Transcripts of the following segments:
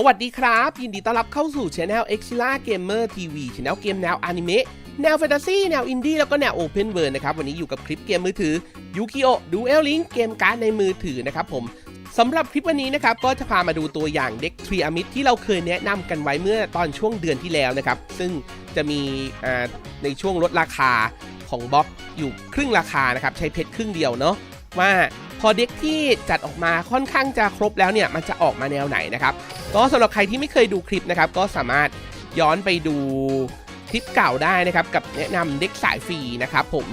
สวัสดีครับ ยินดีต้อนรับเข้าสู่ช anel e x i l a Gamer TV ช anel เกมแนวอนิเมะแนวแฟนตาซีแนวอินดี้แล้วก็แนวโอเพนเวิร์นะครับ วันนี้อยู่กับคลิปเกมมือถือ Yu-Gi-Oh! Duel Link เกมการ์ดในมือถือนะครับผมสำหรับคลิปวันนี้นะครับ ก็จะพามาดูตัวอย่างเด็กทรีอามิดที่เราเคยแนะนำกันไว้เมื่อตอนช่วงเดือนที่แล้วนะครับ ซึ่งจะมีในช่วงลดราคาของบล็อกอยู่ครึ่งราคานะครับ ใช้เพชรครึ่งเดียวเนาะว่าพอเด็กที่จัดออกมาค่อนข้างจะครบแล้วเนี่ยมันจะออกมาแนวไหนนะครับ ก็สำหรับใครที่ไม่เคยดูคลิปนะครับก็สามารถย้อนไปดูคลิปเก่าได้นะครับกับแนะนำเด็กสายฟรีนะครับผม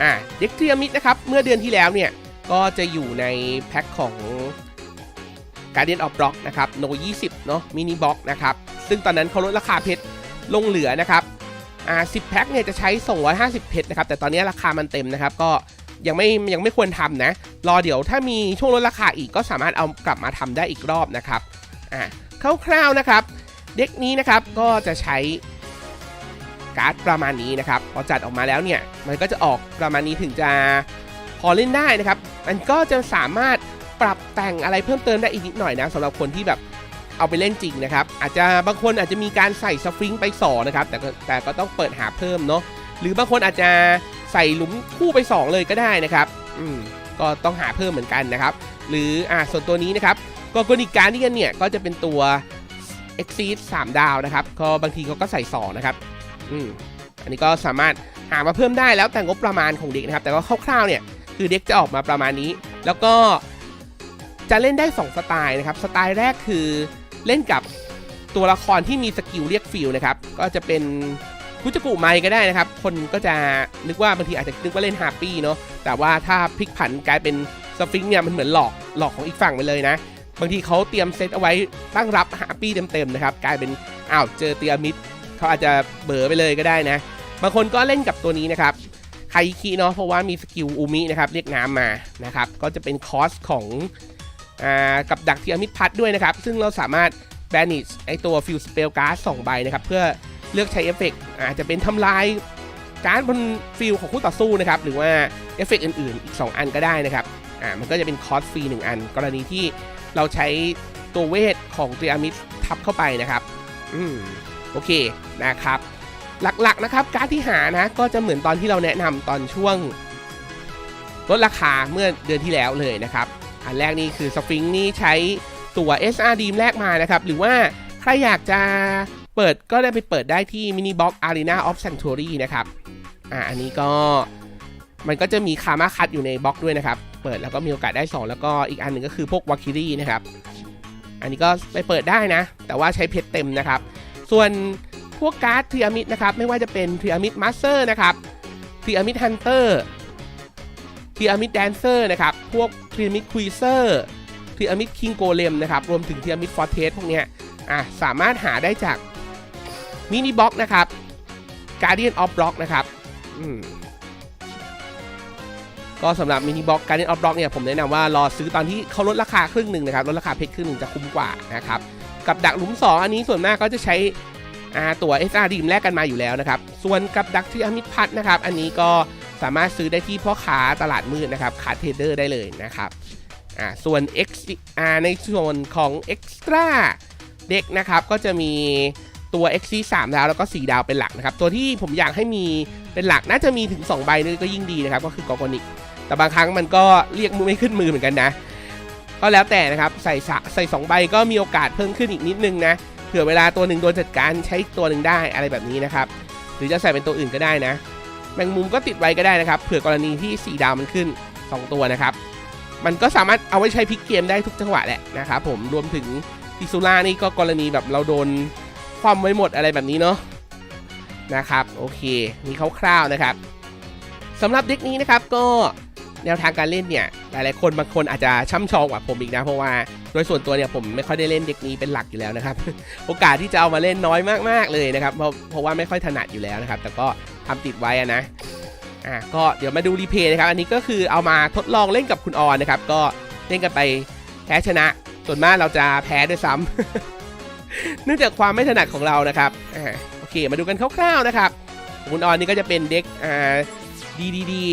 อ่าเด็กเทียมิดนะครับเมื่อเดือนที่แล้วเนี่ยก็จะอยู่ในแพ็คของ Guardian of Rock นะครับโน20 เนาะมินิบ็อกนะครับซึ่งตอนนั้นเขาลดราคาเพชรลงเหลือนะครับอ่า10 แพ็คเนี่ยจะใช้ 250 เพชรนะครับแต่ตอนนี้ราคามันเต็มนะครับก็ยังไม่ยังไม่ควรทำนะ รอเดี๋ยวถ้ามีช่วงลดราคาอีกก็สามารถเอากลับมาทำได้อีกรอบนะครับ อ่าคร่าวๆนะครับ เด็กนี้นะครับก็จะใช้การ์ดประมาณนี้นะครับ พอจัดออกมาแล้วเนี่ย มันก็จะออกประมาณนี้ถึงจะพอเล่นได้นะครับ มันก็จะสามารถปรับแต่งอะไรเพิ่มเติมได้อีกนิดหน่อยนะสำหรับคนที่แบบเอาไปเล่นจริงนะครับ อาจจะบางคนอาจจะมีการใส่สฟริงไปสอนะครับ แต่แต่ก็ต้องเปิดหาเพิ่มเนาะ หรือบางคนอาจจะใส่หลุมคู่ไป 2 เลยก็ได้นะครับ อืม ก็ต้องหาเพิ่มเหมือนกันนะครับ หรืออ่าส่วนตัวนี้นะครับ ก็กนิการที่กันเนี่ยก็จะเป็นตัว Exceed 3 ดาวนะครับก็บางทีเขาก็ใส่2นะครับอืมอันนี้ก็สามารถหามาเพิ่มได้แล้วแต่งบประมาณของเด็กนะครับแต่ว่าคร่าวๆเนี่ยคือเด็กจะออกมาประมาณนี้ แล้วก็จะเล่นได้ 2 สไตล์นะครับสไตล์แรกคือเล่นกับตัวละครที่มีสกิลเรียกฟิลนะครับก็จะเป็นคุจกุไมก็ได้นะครับ คนก็จะนึกว่าบางทีอาจจะนึกว่าเล่นฮาร์ปี้เนาะแต่ว่าถ้าพลิกผันกลายเป็นสฟิงเนี่ยมันเหมือนหลอกหลอกของอีกฝั่งไปเลยนะ บางทีเขาเตรียมเซตเอาไว้ตั้งรับฮาปี้เต็มๆนะครับกลายเป็นอ้าวเจอเตียมิดเขาอาจจะเบอไปเลยก็ได้นะ บางคนก็เล่นกับตัวนี้นะครับไคคิเนาะเพราะว่ามีสกิลอูมินะครับเรียกน้ำมานะครับก็จะเป็นคอสของอ่ากับดักเทียมิดพัดด้วยนะครับ ซึ่งเราสามารถแบนิชไอตัวฟิลสเปลการ์ดสองใบนะครับเพื่อเลือกใช้เอฟเฟกต์อาจจะเป็นทำลายการ์ดบนฟิลของคู่ต่อสู้นะครับ หรือว่าเอฟเฟกต์อื่นๆ อีก 2 อันก็ได้นะครับ อ่ามันก็จะเป็นคอสฟรี1อัน กรณีที่เราใช้ตัวเวทของเทียมิดทับเข้าไปนะครับอืมโอเคนะครับ หลักๆนะครับการที่หานะก็จะเหมือนตอนที่เราแนะนำตอนช่วงลดราคาเมื่อเดือนที่แล้วเลยนะครับ อันแรกนี่คือสฟิงนี่ใช้ตัว SR ดีมแรกมานะครับ หรือว่าใครอยากจะเปิดก็ได้ไปเปิดได้ที่มินิบ็อก Arena of Sanctuary นะครับ อ่า อันนี้ก็ มันก็จะมีคามาคัดอยู่ในบล็อกด้วยนะครับ เปิดแล้วก็มีโอกาสได้ 2 แล้วก็อีกอันหนึ่งก็คือพวกวาคิรี่นะครับ อันนี้ก็ไปเปิดได้นะ แต่ว่าใช้เพชรเต็มนะครับ ส่วนพวกการ์ดทรีอามิดนะครับ ไม่ว่าจะเป็นทรีอามิดมาสเตอร์นะครับทรีอามิดฮันเตอร์ทรีอามิดแดนเซอร์นะครับ พวกทรีอามิดควีเซอร์ทรีอามิดคิงโกเลมนะครับ รวมถึงทรีอามิดฟอร์เทสพวกเนี้ย อะ สามารถหาได้จากมินิบ็อกนะครับ Guardian of Block นะครับ อืม ก็สำหรับมินิบ็อก Guardian of Block เนี่ยผมแนะนำว่ารอซื้อตอนที่เขาลดราคาครึ่งหนึ่งนะครับลดราคาเพชรครึ่งหนึ่งจะคุ้มกว่านะครับกับดักหลุม 2 อันนี้ส่วนมากก็จะใช้อ่าตัว SR ดีมแลกกันมาอยู่แล้วนะครับ ส่วนกับดักที่อมิตพัทนะครับ อันนี้ก็สามารถซื้อได้ที่พ่อค้าตลาดมืดนะครับขาเทรดเดอร์ได้เลยนะครับอ่าส่วน X อ่าในส่วนของ Extra เด็กนะครับ ก็จะมีตัว XC 3ดาวแล้วก็ 4 ดาวเป็นหลักนะครับ ตัวที่ผมอยากให้มีเป็นหลักน่าจะมีถึง 2 ใบนี่ก็ยิ่งดีนะครับ ก็คือกอกอนิก แต่บางครั้งมันก็เรียกมือไม่ขึ้นมือเหมือนกันนะ ก็แล้วแต่นะครับใส่ใส่สองใบก็มีโอกาสเพิ่มขึ้นอีกนิดนึงนะเผื่อเวลาตัวหนึ่งโดนจัดการใช้ตัวหนึ่งได้อะไรแบบนี้นะครับ หรือจะใส่เป็นตัวอื่นก็ได้นะ แมงมุมก็ติดไว้ก็ได้นะครับเผื่อกรณีที่ 4 ดาวมันขึ้น 2 ตัวนะครับ มันก็สามารถเอาไว้ใช้พลิกเกมได้ทุกจังหวะแหละนะครับผมรวมถึงทิซูล่านี่ก็กรณีแบบเราโดนความไว้หมดอะไรแบบนี้เนาะนะครับ โอเคนี่คร่าวๆนะครับสำหรับเด็กนี้นะครับก็ แนวทางการเล่นเนี่ยหลายๆคนบางคนอาจจะช่ำชองกว่าผมอีกนะเพราะว่าโดยส่วนตัวเนี่ยผมไม่ค่อยได้เล่นเด็กนี้เป็นหลักอยู่แล้วนะครับโอกาสที่จะเอามาเล่นน้อยมากๆเลยนะครับเพราะเพราะว่าไม่ค่อยถนัดอยู่แล้วนะครับ แต่ก็ทำติดไว้อะนะอะก็เดี๋ยวมาดูรีเพย์นะครับอันนี้ก็คือเอามาทดลองเล่นกับคุณออนนะครับก็เล่นกันไปแพ้ชนะ ส่วนมากเราจะแพ้ด้วยซ้ำเนื่องจากความไม่ถนัดของเรานะครับอ่าโอเคมาดูกันคร่าวๆนะครับคุณออนนี่ก็จะเป็นเด็กอ่าดีดีดี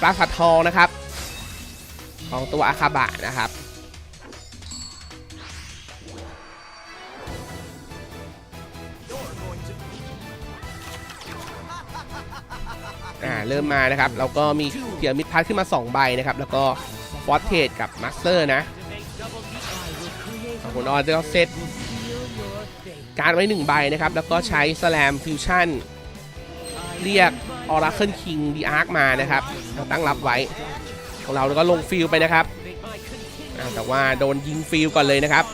ปราสาททองนะครับ ของตัวอาคาบะนะครับ อ่า เริ่มมานะครับ เราก็มีเทียมิดพัดขึ้นมา 2 ใบนะครับ แล้วก็ฟอสเทดกับมาสเตอร์นะของคุณออเดอร์เซตการไว้ 1 ใบนะครับ แล้วก็ใช้สแลมฟิวชั่น เรียกออราเคิลคิงดีอาร์คมานะครับตั้งรับไว้ ของเราแล้วก็ลงฟิลไปนะครับแต่ว่าโดนยิงฟิลก่อนเลยนะครับ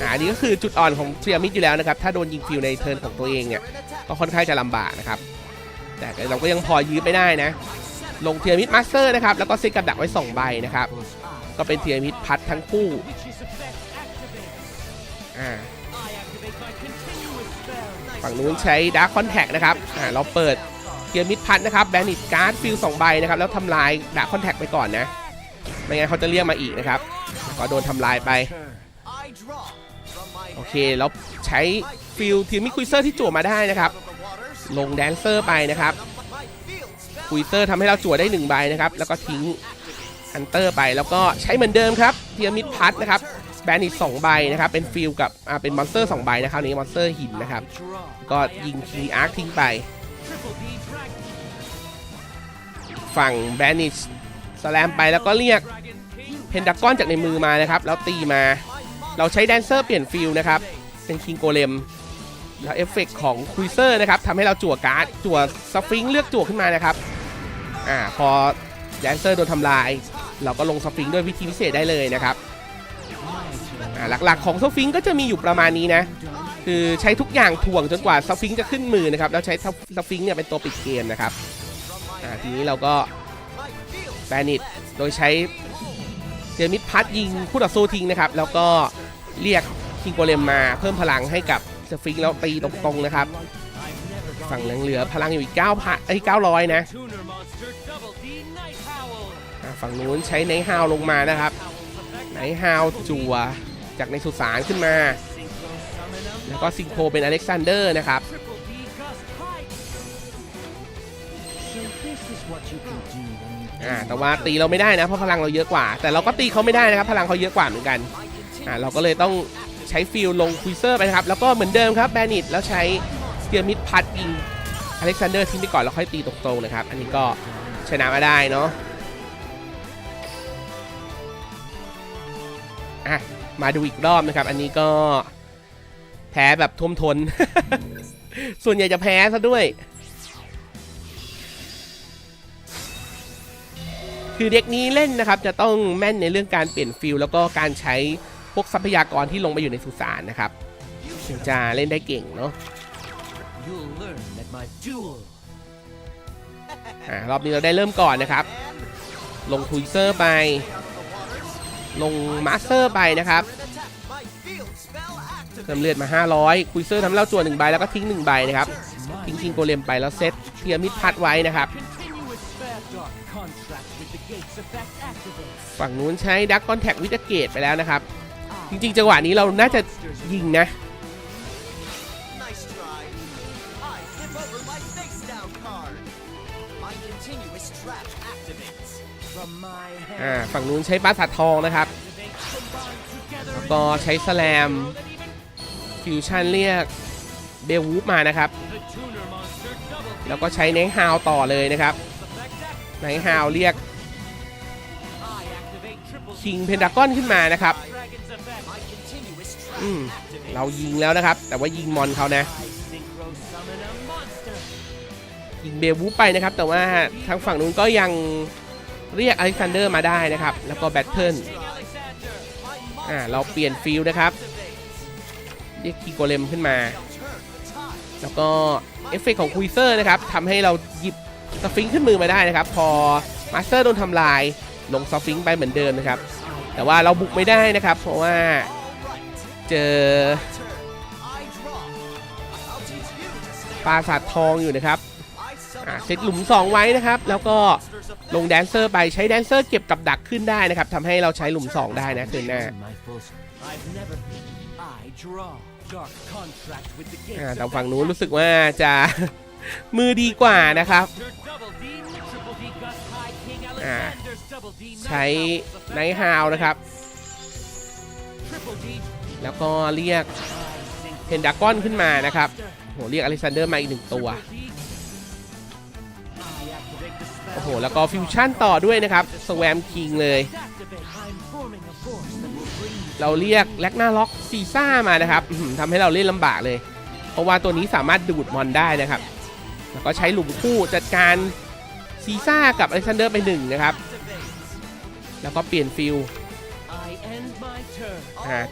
อ่าอันนี้ก็คือจุดอ่อนของเทียมิดอยู่แล้วนะครับ ถ้าโดนยิงฟิลในเทิร์นของตัวเองเนี่ย ก็ค่อนข้างจะลำบากนะครับ แต่เราก็ยังพอยื้อไปได้นะ ลงเทียมิดมาสเตอร์นะครับ แล้วก็เซตกับดักไว้ 2 ใบนะครับ ก็เป็นเทียมิดพัดทั้งคู่ฝั่งนู้นใช้ดาร์คคอนแทคนะครับอ่าเราเปิด เทียมิดพัดนะครับแบนิตการ์ดฟิลสองใบนะครับแล้วทำลายดาคอนแทคไปก่อนนะ ไม่งั้นเขาจะเรียกมาอีกนะครับ ก็โดนทำลายไป โอเคแล้วใช้ฟิลทีมิคุยเซอร์ที่จั่วมาได้นะครับ ลงแดนเซอร์ไปนะครับคุยเซอร์ทำให้เราจั่วได้1ใบนะครับ แล้วก็ทิ้งฮันเตอร์ไปแล้วก็ใช้เหมือนเดิมครับเทียมิดพัดนะครับแบนอีกสองใบนะครับ เป็นฟิลกับอ่าเป็นมอนสเตอร์สองใบนะครับนี้มอนสเตอร์หินนะครับ ก็ยิงคีอาร์คทิ้งไป ฝั่งแบนิชสแลมไปแล้วก็เรียกเพนดากอนจากในมือมานะครับ แล้วตีมา เราใช้แดนเซอร์เปลี่ยนฟิลนะครับ เป็นคิงโกเลมแล้วเอฟเฟกต์ของคุยเซอร์นะครับทำให้เราจั่วการ์ดจั่วสฟิงเลือกจั่วขึ้นมานะครับอ่าพอแดนเซอร์โดนทำลาย เราก็ลงสฟิงด้วยวิธีพิเศษได้เลยนะครับอ่าหลักๆของสฟิงก็จะมีอยู่ประมาณนี้นะ คือใช้ทุกอย่างถ่วงจนกว่าสฟิงจะขึ้นมือนะครับแล้วใช้สฟิงเนี่ยเป็นตัวปิดเกมนะครับ อ่าทีนี้เราก็แบนิตโดยใช้เจมิดพัดยิงคู่ต่อสู้ทิ้งนะครับ แล้วก็เรียกคิงโกเลมมาเพิ่มพลังให้กับสฟิงแล้วตีตรงๆนะครับ ฝั่งเหลืองเหลือพลังอยู่อีก9พันไอ้900 นะอ่าฝั่งนู้นใช้ไนท์ฮาวลงมานะครับไนท์ฮาวจั่วจากในสุสานขึ้นมา แล้วก็ซิงโคเป็นอเล็กซานเดอร์นะครับ อ่าแต่ว่าตีเราไม่ได้นะเพราะพลังเราเยอะกว่า แต่เราก็ตีเขาไม่ได้นะครับพลังเขาเยอะกว่าเหมือนกันอ่าเราก็เลยต้องใช้ฟิลลงคุยเซอร์ไปนะครับแล้วก็เหมือนเดิมครับแบนิตแล้วใช้เทียมิดพัดยิงอเล็กซานเดอร์ทิ้งไปก่อนแล้วค่อยตีตรงๆนะครับ อันนี้ก็ชนะมาได้เนาะอะมาดูอีกรอบนะครับ อันนี้ก็แพ้แบบท่วมทน ส่วนใหญ่จะแพ้ซะด้วย คือเด็กนี้เล่นนะครับจะต้องแม่นในเรื่องการเปลี่ยนฟิลแล้วก็การใช้พวกทรัพยากรที่ลงไปอยู่ในสุสานนะครับถึงจะเล่นได้เก่งเนาะ You'll learn at my duel. อ่ารอบนี้เราได้เริ่มก่อนนะครับ ลงคุยเซอร์ไป ลงมาสเตอร์ไปนะครับเพิ่มเลือดมา 500 คุยเซอร์ทำเล่าจวนหนึ่งใบแล้วก็ทิ้งหนึ่งใบนะครับ ทิ้งคิงโกเลมไปแล้วเซตเทียมิดพัดไว้นะครับ ฝั่งนู้นใช้ดักคอนแทควิจเกตไปแล้วนะครับ จริงๆ จังหวะนี้เราน่าจะยิงนะ Nice try. I give over my face down card. My continuous trap activates. From my อ่า hand, ฝั่งนู้นใช้ปราสาททองนะครับ combine together แล้วก็ใช้สแลม ฟิวชั่นเรียกเบลวูฟมานะครับ the tuner monster double แล้วก็ใช้ไนท์ฮาวต่อเลยนะครับ ไนท์ฮาวเรียก I activate triple คิงเพนดากอนขึ้นมานะครับ dragon's effect. My continuous trap อืม activates. เรายิงแล้วนะครับ แต่ว่ายิงมอนเขานะ I synchro summon a monster. ยิงเบลวูฟไปนะครับ แต่ว่าทางฝั่งนู้นก็ยังเรียกอเล็กซานเดอร์มาได้นะครับ แล้วก็แบทเทิล Alexander. อ่าเราเปลี่ยนฟิลนะครับ เรียกคิงโกเลมขึ้นมา แล้วก็เอฟเฟกต์ของคุยเซอร์นะครับทำให้เราหยิบ สฟิงค์ขึ้นมือมาได้นะครับ พอมาสเตอร์โดนทำลายลงสฟิงค์ไปเหมือนเดิมนะครับ แต่ว่าเราบุกไม่ได้นะครับ เพราะว่าเจอปราสาททองอยู่นะครับเซตหลุม 2 ไว้นะครับ แล้วก็ลงแดนเซอร์ไปใช้แดนเซอร์เก็บกับดักขึ้นได้นะครับทำให้เราใช้หลุม 2 ได้นะเทิร์นหน้า My full I've never I draw dark contract with the gates อ่าทางฝั่งนู้นรู้สึกว่าจะ มือดีกว่านะครับใช้ไนท์ฮาวนะครับ แล้วก็เรียกเพนดากอนขึ้นมานะครับโหเรียกอเล็กซานเดอร์มาอีกหนึ่งตัวโอ้โห แล้วก็ฟิวชั่นต่อด้วยนะครับสแวมคิงเลย เราเรียกแล็กนาล็อกซีซ่ามานะครับทำให้เราเล่นลำบากเลย เพราะว่าตัวนี้สามารถดูดมอนได้นะครับ แล้วก็ใช้หลุมคู่จัดการซีซ่ากับอเล็กซานเดอร์ไปหนึ่งนะครับ แล้วก็เปลี่ยนฟิล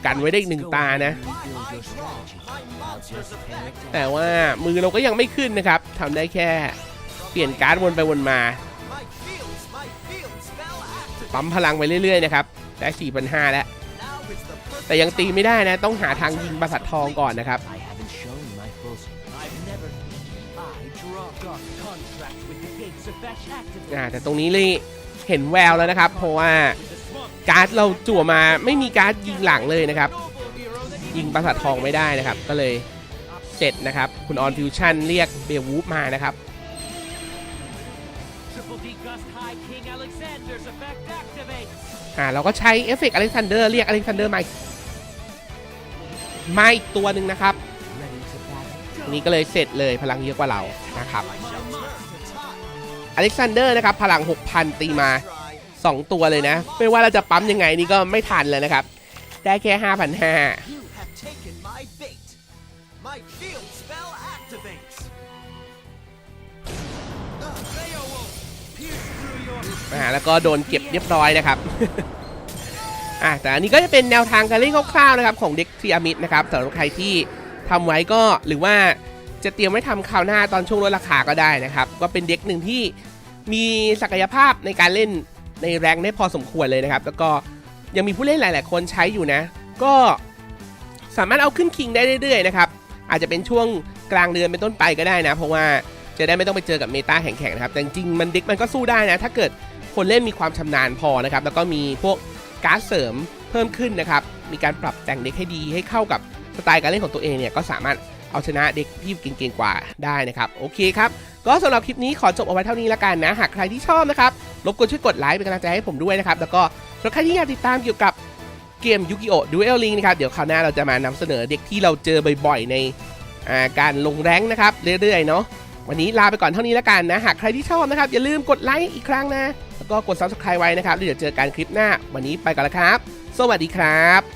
กันไว้ได้อีกหนึ่งตานะ แต่ว่ามือเราก็ยังไม่ขึ้นนะครับทำได้แค่เปลี่ยนการ์ดวนไปวนมา ปั๊มพลังไปเรื่อยๆนะครับ ได้4,500แล้ว แต่ยังตีไม่ได้นะ ต้องหาทางยิงประสัดทองก่อนนะครับ อ่าแต่ตรงนี้เลยเห็นแววแล้วนะครับ เพราะว่าการ์ดเราจั่วมาไม่มีการ์ดยิงหลังเลยนะครับ ยิงประสัดทองไม่ได้นะครับ ก็เลยเสร็จนะครับ คุณออนฟิวชั่นเรียกเบลวูฟมานะครับอ่าเราก็ใช้เอฟเฟกต์อเล็กซานเดอร์เรียกอเล็กซานเดอร์มามาอีกตัวหนึ่งนะครับนนี้ก็เลยเสร็จเลยพลังเยอะกว่าเรานะครับ อเล็กซานเดอร์นะครับพลัง 6,000 ตีมา Try. 2ตัวเลยนะ ไม่ว่าเราจะปั๊มยังไงนี่ก็ไม่ทันเลยนะครับ ได้แค่ 5,500 You have taken my bait. My field spell activates. Beowulf, pierce through your อ่าแล้วก็โดนเก็บเรียบร้อยนะครับอ่าแต่อันนี้ก็จะเป็นแนวทางการเล่นคร่าวๆนะครับของเด็กทีอามิดนะครับสำหรับใครที่ทำไว้ก็หรือว่า จะเตรียมไว้ทำคราวหน้าตอนช่วงลดราคาก็ได้นะครับ ก็เป็นเด็กหนึ่งที่มีศักยภาพในการเล่นในแรงได้พอสมควรเลยนะครับ แล้วก็ยังมีผู้เล่นหลาย ๆ คนใช้อยู่นะ ก็สามารถเอาขึ้นคิงได้เรื่อย ๆ นะครับ อาจจะเป็นช่วงกลางเดือนเป็นต้นไปก็ได้นะ เพราะว่าจะได้ไม่ต้องไปเจอกับเมตาแข็งๆนะครับ แต่จริงๆมันเด็กมันก็สู้ได้นะ ถ้าเกิดคนเล่นมีความชำนาญพอนะครับ แล้วก็มีพวกการ์ดเสริมเพิ่มขึ้นนะครับ มีการปรับแต่งเด็กให้ดีให้เข้ากับสไตล์การเล่นของตัวเองเนี่ยก็สามารถ เอาชนะเด็กที่เก่งๆกว่าได้นะครับ โอเคครับ ก็สำหรับคลิปนี้ขอจบเอาไว้เท่านี้ละกันนะ หากใครที่ชอบนะครับรบกวนช่วยกดไลค์เป็นกำลังใจให้ผมด้วยนะครับ แล้วก็สำหรับใครที่อยากติดตามเกี่ยวกับเกมยูกิโอดูเอลลิงนะครับเดี๋ยวคราวหน้าเราจะมานำเสนอเด็กที่เราเจอบ่อยๆ ในาการลงแรงนะครับเรื่อยๆเนาะวันนี้ลาไปก่อนเท่านี้ละกันนะ หากใครที่ชอบนะครับ อย่าลืมกดไลค์อีกครั้งนะ แล้วก็กด subscribe ไว้นะครับ เดี๋ยวเจอกันคลิปหน้า วันนี้ไปก่อนละครับ สวัสดีครับ